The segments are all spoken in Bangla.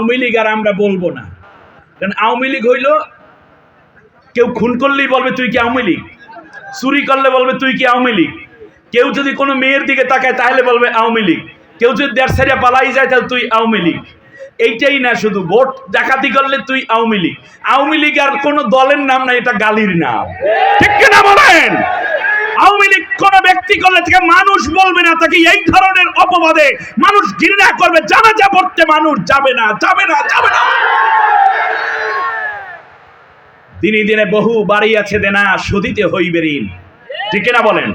আওয়ামী লীগ আর আমরা বলব না। কারণ আওয়ামী লীগ হইল, কেউ খুন করলেই বলবে তুই কি আওয়ামী লীগ? চুরি করলে বলবে তুই কি আওয়ামী লীগ? কেউ যদি কোনো মেয়ের দিকে তাকায় তাহলে বলবে আওয়ামী লীগ। কেউ যদি দেড় সারিয়া পালাই যায় তাহলে তুই আওয়ামী লীগ। এইটাই না শুধু, ভোট ডাকাতি করলে তুই আওয়ামী লীগ। আওয়ামী লীগ আর কোনো দলের নাম না এটা গালির নাম। ঠিক কিনা বলেন? আওয়ামী লীগ কোন ব্যক্তি করলে মানুষ বলবে না, তাকে এই ধরনের অপবাদে মানুষ ঘৃণা করবে। জানাজা পড়তে মানুষ যাবে না যাবে না যাবে না। দিনে দিনে বহু বাড়ি আছে দেনা হইবে ঋণ। ঠিক না বলেন?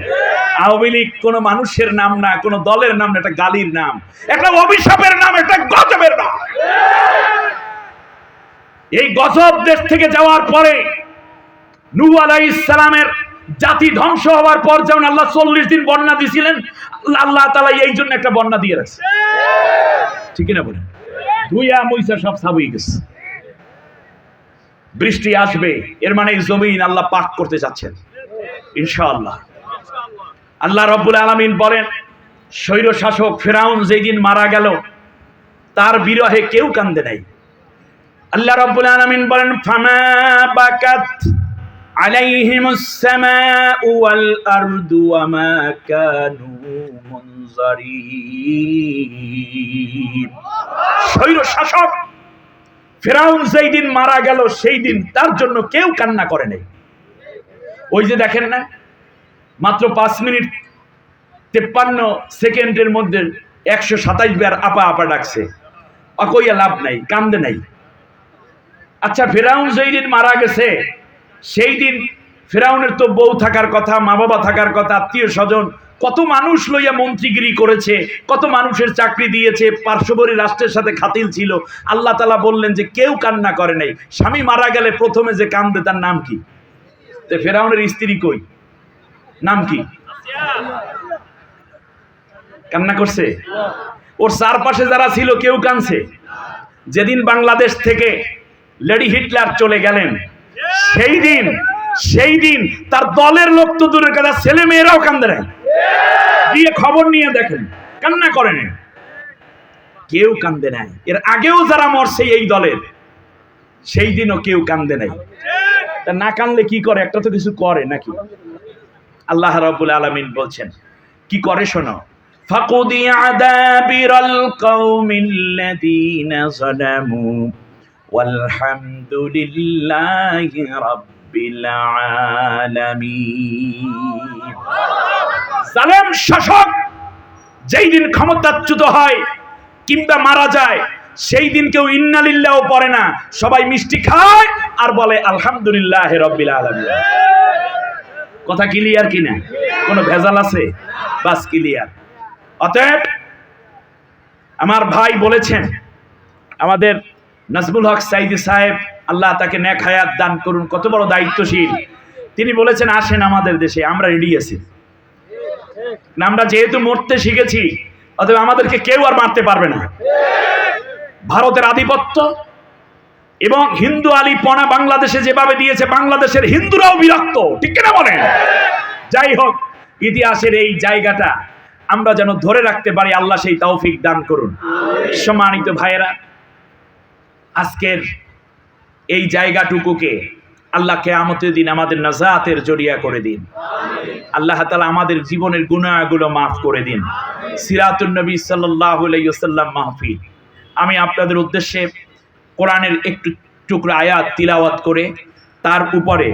আওয়ামী লীগ কোনো মানুষের নাম না, কোনো দলের নাম না একটা গালির নাম। একটা অভিশাপের নাম একটা গজবের নাম। এই গজব দেশ থেকে যাওয়ার পরে নূহ আলাইহিস সালামের জাতি ধ্বংস হওয়ার পর যেমন আল্লাহ চল্লিশ দিন বন্যা দিছিলেন আল্লাহ- তালা এই জন্য একটা বন্যা দিয়ে রাখছে। ঠিক না বলেন? ধুইয়া সব গেছে। বৃষ্টি আসবে, এর মানে জমিন আল্লাহ পাক করতে যাচ্ছেন। ইনশাআল্লাহ। আল্লাহ রব্বুল আলমিন বলেন, স্বৈর শাসক ফেরাউন যেদিন মারা গেল, তার বিরহে কেউ কান্দে নাই। আল্লাহ রব্বুল আলমিন বলেন, ফামা বাকাত عليهم السماء والأرض وما كانوا منظرين স্বৈর শাসক ফেরাউন যেই দিন মারা গেল সেই দিন তার জন্য কেউ কান্না করে নাই ওই যে দেখেন না মাত্র পাঁচ মিনিট তেপ্পান্ন সেকেন্ডের মধ্যে একশো সাতাইশ বার আপা আপা ডাকছে অকইয়া লাভ নাই কান্দে নাই আচ্ছা ফেরাউন যেই দিন মারা গেছে সেই দিন ফেরাউনের তো বউ থাকার কথা মা বাবা থাকার কথা, আত্মীয় স্বজন, কত মানুষ লইয়া মন্ত্রীগিরি করেছে, কত মানুষের চাকরি দিয়েছে, পার্শ্ববর্তী রাষ্ট্রের সাথে খাতিল ছিল। আল্লাহ তালা বললেন যে কেউ কান্না করে নাই। স্বামী মারা গেলে প্রথমে যে কান্দে তার নাম কি? তে ফেরাউনের স্ত্রী কই? নাম কি? কান্না করছে? ওর চারপাশে যারা ছিল কেউ কানছে যেদিন বাংলাদেশ থেকে লেডি হিটলার চলে গেলেন সেই দিন সেই দিন তার দলের লোক তো দূরের কথা ছেলে মেয়েরাও কান্দে নেয় দিয়ে খবর নিয়ে দেখেন কান্না করে নেন কেউ কান্দে নাই এর আগেও যারা মরছে এই দলের সেই দিনও কেউ কান্দে নাই তা না কানলে কি করে একটা তো কিছু করে নাকি আল্লাহ রাব্বুল আলামিন বলছেন কি করে শোনো فقضي عذابر القوم الذين ظلموا والحمد لله رب العالمين জালেম শাসক যেই দিন ক্ষমতাচ্যুত হয় কিংবা মারা যায় সেই দিন কেউ ইন্নালিল্লাহ পড়ে না সবাই মিষ্টি খায় আর বলে আলহামদুলিল্লাহ রব্বিল আলামিন কথা ক্লিয়ার কিনা কোনো ভেজাল আছে বাস ক্লিয়ার অতএব আমার ভাই বলেছেন আমাদের নাজমুল হক সাইদি সাহেব, আল্লাহ তাকে নেক হায়াত দান করুন, কত বড় দায়িত্বশীল। তিনি বলেছেন, আসেন আমাদের দেশে, আমরা রেডি আছি। আমরা যেহেতু মরতে শিখেছি, অতএব আমাদেরকে কেউ আর মারতে পারবে না। ভারতের আধিপত্য এবং হিন্দু আলী পনা বাংলাদেশে যেভাবে দিয়েছে, বাংলাদেশের হিন্দুরাও বিরক্ত, ঠিক কিনা বলেন? যাই হোক, ইতিহাসের এই জায়গাটা আমরা যেন ধরে রাখতে পারি, আল্লাহ সেই তৌফিক দান করুন। সম্মানিত ভাইয়েরা আজকের এই জায়গাটুকুকে আল্লাহ কেয়ামতের দিন আমাদের নাজাতের জড়িয়া করে দিন। আল্লাহ তালা আমাদের জীবনের গুণাগুলো মাফ করে দিন। সিরাতুল নবী সাল্লাহ সাল্লাম মাহফিল। আমি আপনাদের উদ্দেশ্যে কোরআনের একটু টুকরো আয়াত তিলাওয়াত করে, তার উপরে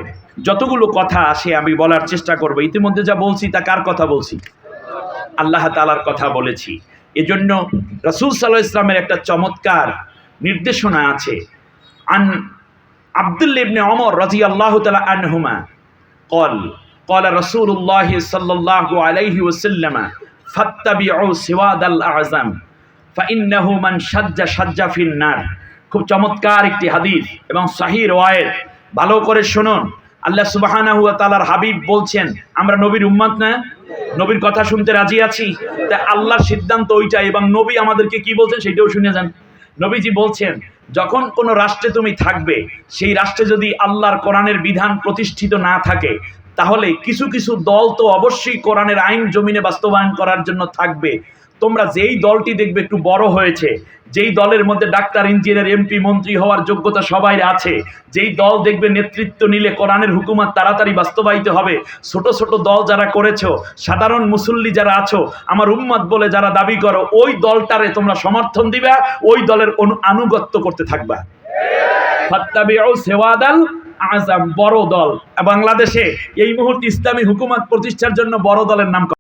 যতগুলো কথা আসে আমি বলার চেষ্টা করব। ইতিমধ্যে যা বলছি তা কার কথা বলছি? আল্লাহ তালার কথা বলেছি। এজন্য রসুল সাল্লাহ ইসলামের একটা চমৎকার নির্দেশনা আছে আন আব্দুল ইবনে অমর রাজি আল্লাহ তালা আনহুমা কল قال رسول الله صلى الله عليه وسلم فاتبعوا سواد الأعظم فإنه من شج شج في النار খুব চমৎকার একটি হাদিস এবং সাহির ওয়ায়ের ভালো করে শুনুন আল্লাহ সুবাহানা হুয়া তালার হাবিব বলছেন আমরা নবীর উম্মাত না নবীর কথা শুনতে রাজি আছি তা আল্লাহর সিদ্ধান্ত ওইটা এবং নবী আমাদেরকে কি বলছেন সেটাও শুনে যান নবীজি বলছেন, যখন কোনো রাষ্ট্রে তুমি থাকবে, সেই রাষ্ট্রে যদি আল্লাহর কোরআনের বিধান প্রতিষ্ঠিত না থাকে, তাহলে কিছু কিছু দল তো অবশ্যই কোরআনের আইন জমিনে বাস্তবায়ন করার জন্য থাকবে। তোমরা যেই দলটি দেখবে একটু বড় হয়েছে, যেই দলের মধ্যে ডাক্তার, ইঞ্জিনিয়ার, এমপি, মন্ত্রী হওয়ার যোগ্যতা সবাই আছে, যেই দল দেখবে নেতৃত্ব নিলে কোরআনের হুকুমাত তাড়াতাড়ি বাস্তবায়িত হবে, ছোট ছোট দল যারা করেছ, সাধারণ মুসল্লি যারা আছো, আমার উম্মত বলে যারা দাবি করো, ওই দলটারে তোমরা সমর্থন দিবা, ওই দলের আনুগত্য করতে থাকবা। সেওয়াদাল আজাম বড় দল। বাংলাদেশে এই মুহূর্তে ইসলামী হুকুমত প্রতিষ্ঠার জন্য বড় দলের নাম